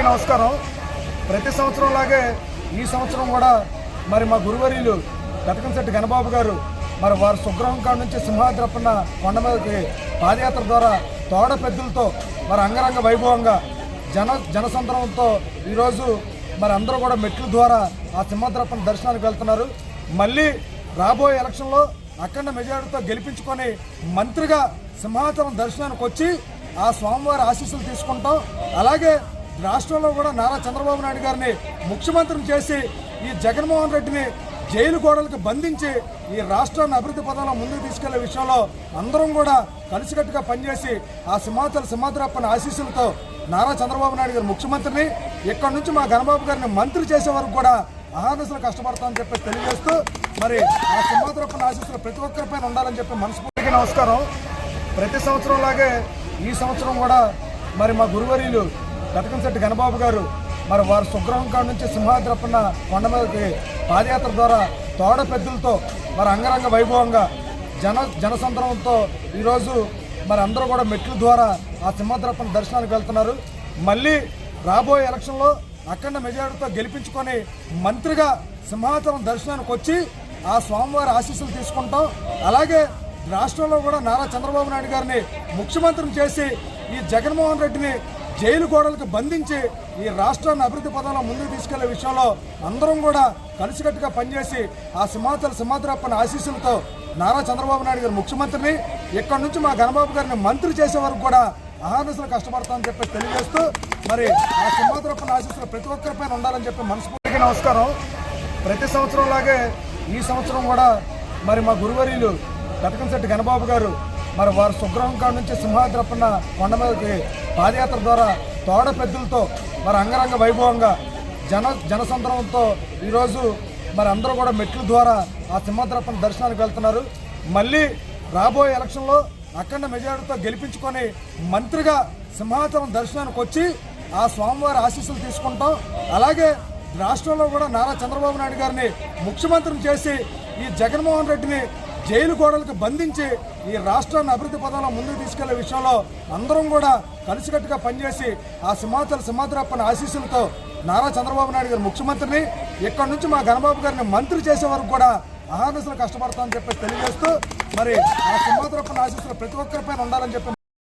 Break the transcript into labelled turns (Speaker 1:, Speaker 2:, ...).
Speaker 1: అందరికీ నమస్కారం. ప్రతి సంవత్సరం లాగే ఈ సంవత్సరం కూడా మరి మా గురువర్యులు గతకంశెట్టి గణబాబు గారు మరి వారి సుగ్రహం కాడ నుంచి సింహాద్రప్పన్న కొండ మీదకి పాదయాత్ర ద్వారా తోడ పెద్దలతో మరి అంగరంగ వైభవంగా జన జనసంద్రంతో ఈరోజు మరి అందరూ కూడా మెట్ల ద్వారా ఆ సింహాద్రప్పన్న దర్శనానికి వెళ్తున్నారు. మళ్ళీ రాబోయే ఎలక్షన్లో అఖండ మెజారిటీతో గెలిపించుకొని మంత్రిగా సింహాచలం దర్శనానికి వచ్చి ఆ స్వామివారి ఆశీస్సులు తీసుకుంటాం. అలాగే రాష్ట్రంలో కూడా నారా చంద్రబాబు నాయుడు గారిని ముఖ్యమంత్రిని చేసి ఈ జగన్మోహన్ రెడ్డిని జైలు గోడలకు బంధించి ఈ రాష్ట్రాన్ని అభివృద్ధి పదంలో ముందుకు తీసుకెళ్ళే విషయంలో అందరం కూడా కలిసికట్టుగా పనిచేసి ఆ సింహాచల సింహాద్రప్పని ఆశీస్సులతో నారా చంద్రబాబు నాయుడు గారు ముఖ్యమంత్రిని ఇక్కడ నుంచి మా గణబాబు గారిని మంత్రి చేసే వరకు కూడా అహానసులు కష్టపడతామని చెప్పి తెలియజేస్తూ మరి ఆ సింహాద్రప్పని ఆశీస్సులు ప్రతి ఒక్కరిపైన ఉండాలని చెప్పి మనస్ఫూర్తిగా నమస్కారం. ప్రతి సంవత్సరం లాగే ఈ సంవత్సరం కూడా మరి మా గురువర్యులు బతకంశెట్టి గణబాబు గారు మరి వారి సుగ్రహం కాడ నుంచి సింహాద్రప్పన్న కొండ మీదకి పాదయాత్ర ద్వారా తోడ పెద్దలతో మరి అంగరంగ వైభవంగా జన జనసంద్రమంతో ఈరోజు మరి అందరూ కూడా మెట్ల ద్వారా ఆ సింహాద్రప్పన్న దర్శనానికి వెళ్తున్నారు. మళ్ళీ రాబోయే ఎలక్షన్లో అఖండ మెజారిటీతో గెలిపించుకొని మంత్రిగా సింహాచలం దర్శనానికి వచ్చి ఆ స్వామివారి ఆశీస్సులు తీసుకుంటాం. అలాగే రాష్ట్రంలో కూడా నారా చంద్రబాబు నాయుడు గారిని ముఖ్యమంత్రిని చేసి ఈ జగన్మోహన్ రెడ్డిని జైలు గోడలకు బంధించి ఈ రాష్ట్రాన్ని అభివృద్ధి పదంలో ముందుకు తీసుకెళ్ళే విషయంలో అందరం కూడా కలిసికట్టుగా పనిచేసి ఆ సింహాచల సింహాద్రప్పని ఆశీస్సులతో నారా చంద్రబాబు నాయుడు గారు ముఖ్యమంత్రిని ఇక్కడ నుంచి మా గణబాబు గారిని మంత్రి చేసే వరకు కూడా అహానసులు కష్టపడతామని చెప్పి తెలియజేస్తూ మరి ఆ సింహాద్రప్పని ఆశీస్సులు ప్రతి ఒక్కరిపైన ఉండాలని చెప్పి మనస్ఫూర్తికి నమస్కారం. ప్రతి సంవత్సరం లాగే ఈ సంవత్సరం కూడా మరి మా గురువర్యులు గతకంశెట్టి గణబాబు గారు మరి వారి సుగ్రహం కాడ నుంచి సింహాద్రప్పన్న కొండ మీదకి పాదయాత్ర ద్వారా తోడ పెద్దలతో మరి అంగరంగ వైభవంగా జన జనసంద్రమంతో ఈరోజు మరి అందరూ కూడా మెట్ల ద్వారా ఆ సింహాద్రప్పన్న దర్శనానికి వెళ్తున్నారు. మళ్ళీ రాబోయే ఎలక్షన్లో అఖండ మెజార్టీతో గెలిపించుకొని మంత్రిగా సింహాచలం దర్శనానికి వచ్చి ఆ స్వామివారి ఆశీస్సులు తీసుకుంటాం. అలాగే రాష్ట్రంలో కూడా నారా చంద్రబాబు నాయుడు గారిని ముఖ్యమంత్రిని చేసి ఈ జగన్మోహన్ రెడ్డిని జైలు గోడలకు బంధించి ఈ రాష్ట్రాన్ని అభివృద్ధి పదంలో ముందుకు తీసుకెళ్ళే విషయంలో అందరం కూడా కలిసికట్టుగా పనిచేసి ఆ సింహాచల సింహాద్రప్పని ఆశీస్సులతో నారా చంద్రబాబు నాయుడు గారు ముఖ్యమంత్రిని ఇక్కడ నుంచి మా గణబాబు గారిని మంత్రి చేసే వరకు కూడా అహానసులు కష్టపడతామని చెప్పి తెలియజేస్తూ మరి ఆ సింహాద్రప్పని ఆశీస్సులు ప్రతి ఒక్కరిపైన ఉండాలని చెప్పి